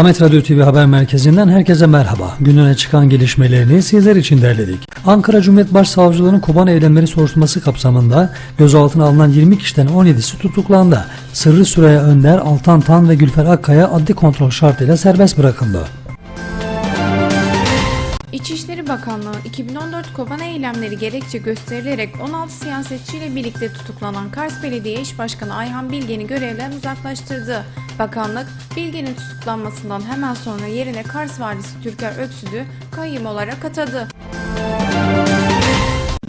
Ahmet Radyo TV Haber Merkezi'nden herkese merhaba. Gününe çıkan gelişmelerini sizler için derledik. Ankara Cumhuriyet Başsavcılığı'nın Koban eylemleri soruşturması kapsamında gözaltına alınan 20 kişiden 17'si tutuklandı. Sırrı Süreyya Önder, Altan Tan ve Gülfer Akkaya adli kontrol şartıyla serbest bırakıldı. İçişleri Bakanlığı 2014 Koban eylemleri gerekçe gösterilerek 16 siyasetçiyle birlikte tutuklanan Kars Belediye İş Başkanı Ayhan Bilgen'i görevden uzaklaştırdı. Bakanlık, Bilgen'in tutuklanmasından hemen sonra yerine Kars Valisi Türker Öksüz'ü kayyum olarak atadı.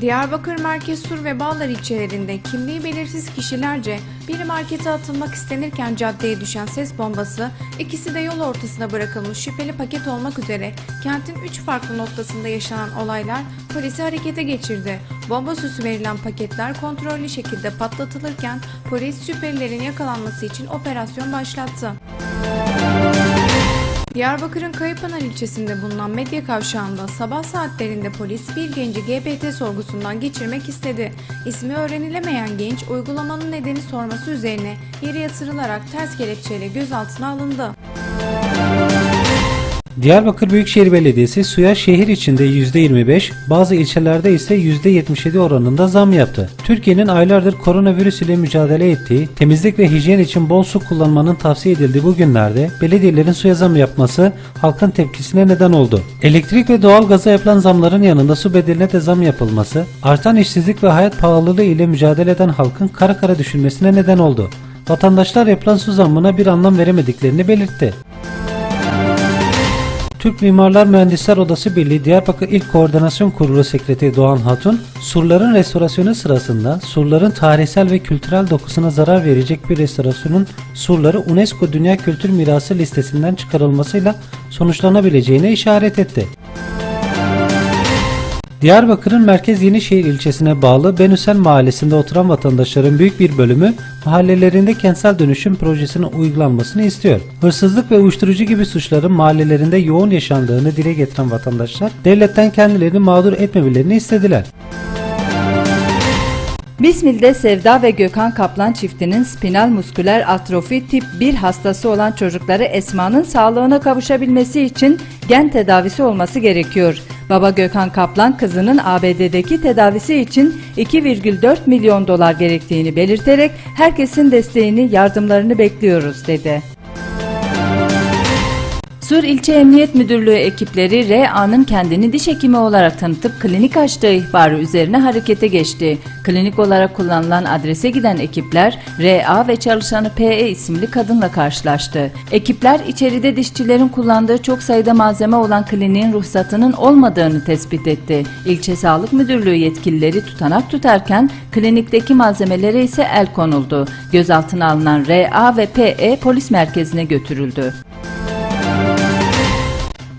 Diyarbakır Merkez Sur ve Bağlar ilçelerinde kimliği belirsiz kişilerce bir markete atılmak istenirken caddeye düşen ses bombası, ikisi de yol ortasına bırakılmış şüpheli paket olmak üzere kentin 3 farklı noktasında yaşanan olaylar polisi harekete geçirdi. Bomba süsü verilen paketler kontrollü şekilde patlatılırken polis şüphelilerin yakalanması için operasyon başlattı. Diyarbakır'ın Kayıpınar ilçesinde bulunan medya kavşağında sabah saatlerinde polis bir genci GBT sorgusundan geçirmek istedi. İsmi öğrenilemeyen genç uygulamanın nedeni sorması üzerine yere yatırılarak ters kelepçeyle gözaltına alındı. Diyarbakır Büyükşehir Belediyesi suya şehir içinde %25, bazı ilçelerde ise %77 oranında zam yaptı. Türkiye'nin aylardır koronavirüs ile mücadele ettiği, temizlik ve hijyen için bol su kullanmanın tavsiye edildiği bu günlerde belediyelerin suya zam yapması halkın tepkisine neden oldu. Elektrik ve doğalgaza yapılan zamların yanında su bedeline de zam yapılması, artan işsizlik ve hayat pahalılığı ile mücadele eden halkın kara kara düşünmesine neden oldu. Vatandaşlar yapılan su zammına bir anlam veremediklerini belirtti. Türk Mimarlar Mühendisler Odası Birliği Diyarbakır İl Koordinasyon Kurulu Sekreteri Doğan Hatun, surların restorasyonu sırasında surların tarihsel ve kültürel dokusuna zarar verecek bir restorasyonun surları UNESCO Dünya Kültür Mirası listesinden çıkarılmasıyla sonuçlanabileceğine işaret etti. Diyarbakır'ın Merkez Yenişehir ilçesine bağlı Benüsel mahallesinde oturan vatandaşların büyük bir bölümü mahallelerinde kentsel dönüşüm projesinin uygulanmasını istiyor. Hırsızlık ve uyuşturucu gibi suçların mahallelerinde yoğun yaşandığını dile getiren vatandaşlar devletten kendilerini mağdur etmemelerini istediler. Bismil'de Sevda ve Gökhan Kaplan çiftinin spinal musküler atrofi tip 1 hastası olan çocukları Esma'nın sağlığına kavuşabilmesi için gen tedavisi olması gerekiyor. Baba Gökhan Kaplan kızının ABD'deki tedavisi için 2,4 milyon dolar gerektiğini belirterek herkesin desteğini, yardımlarını bekliyoruz dedi. Sur İlçe Emniyet Müdürlüğü ekipleri RA'nın kendini diş hekimi olarak tanıtıp klinik açtığı ihbarı üzerine harekete geçti. Klinik olarak kullanılan adrese giden ekipler RA ve çalışanı PE isimli kadınla karşılaştı. Ekipler içeride dişçilerin kullandığı çok sayıda malzeme olan kliniğin ruhsatının olmadığını tespit etti. İlçe Sağlık Müdürlüğü yetkilileri tutanak tutarken klinikteki malzemelere ise el konuldu. Gözaltına alınan RA ve PE polis merkezine götürüldü.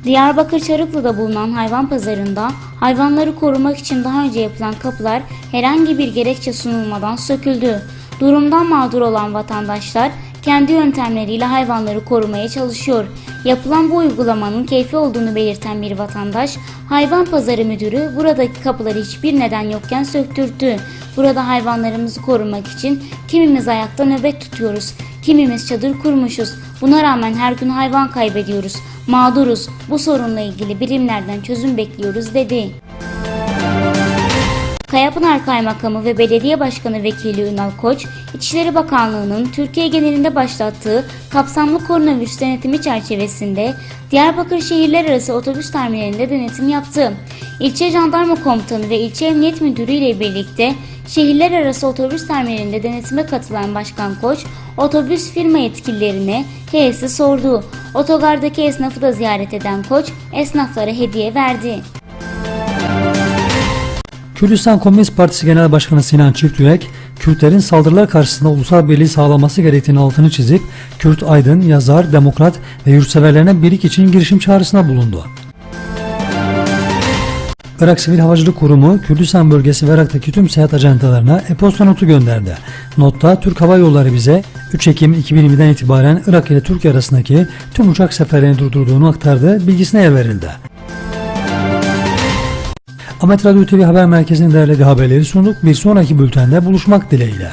Diyarbakır Çarıklı'da bulunan hayvan pazarında hayvanları korumak için daha önce yapılan kapılar herhangi bir gerekçe sunulmadan söküldü. Durumdan mağdur olan vatandaşlar kendi yöntemleriyle hayvanları korumaya çalışıyor. Yapılan bu uygulamanın keyfi olduğunu belirten bir vatandaş, hayvan pazarı müdürü buradaki kapıları hiçbir neden yokken söktürttü. Burada hayvanlarımızı korumak için kimimiz ayakta nöbet tutuyoruz, kimimiz çadır kurmuşuz. Buna rağmen her gün hayvan kaybediyoruz. Mağduruz. Bu sorunla ilgili birimlerden çözüm bekliyoruz dedi. Kayapınar Kaymakamı ve Belediye Başkanı Vekili Ünal Koç, İçişleri Bakanlığı'nın Türkiye genelinde başlattığı kapsamlı koronavirüs denetimi çerçevesinde Diyarbakır şehirler arası otobüs terminalinde denetim yaptı. İlçe Jandarma Komutanı ve İlçe Emniyet Müdürü ile birlikte şehirler arası otobüs terminalinde denetime katılan Başkan Koç, otobüs firma yetkililerine heyesi sordu. Otogardaki esnafı da ziyaret eden Koç, esnaflara hediye verdi. Kürdistan Komünist Partisi Genel Başkanı Sinan Çiftürek, Kürtlerin saldırılar karşısında ulusal birliği sağlaması gerektiğini altını çizip, Kürt aydın, yazar, demokrat ve yurtseverlerine birlik için girişim çağrısına bulundu. Irak Sivil Havacılık Kurumu, Kürdistan bölgesi ve Irak'taki tüm seyahat ajantalarına e-posta notu gönderdi. Notta Türk Hava Yolları bize 3 Ekim 2020'den itibaren Irak ile Türkiye arasındaki tüm uçak seferlerini durdurduğunu aktardı, bilgisine yer verildi. Ahmet Radyo TV Haber Merkezi'nin derlediği haberleri sunduk. Bir sonraki bültende buluşmak dileğiyle.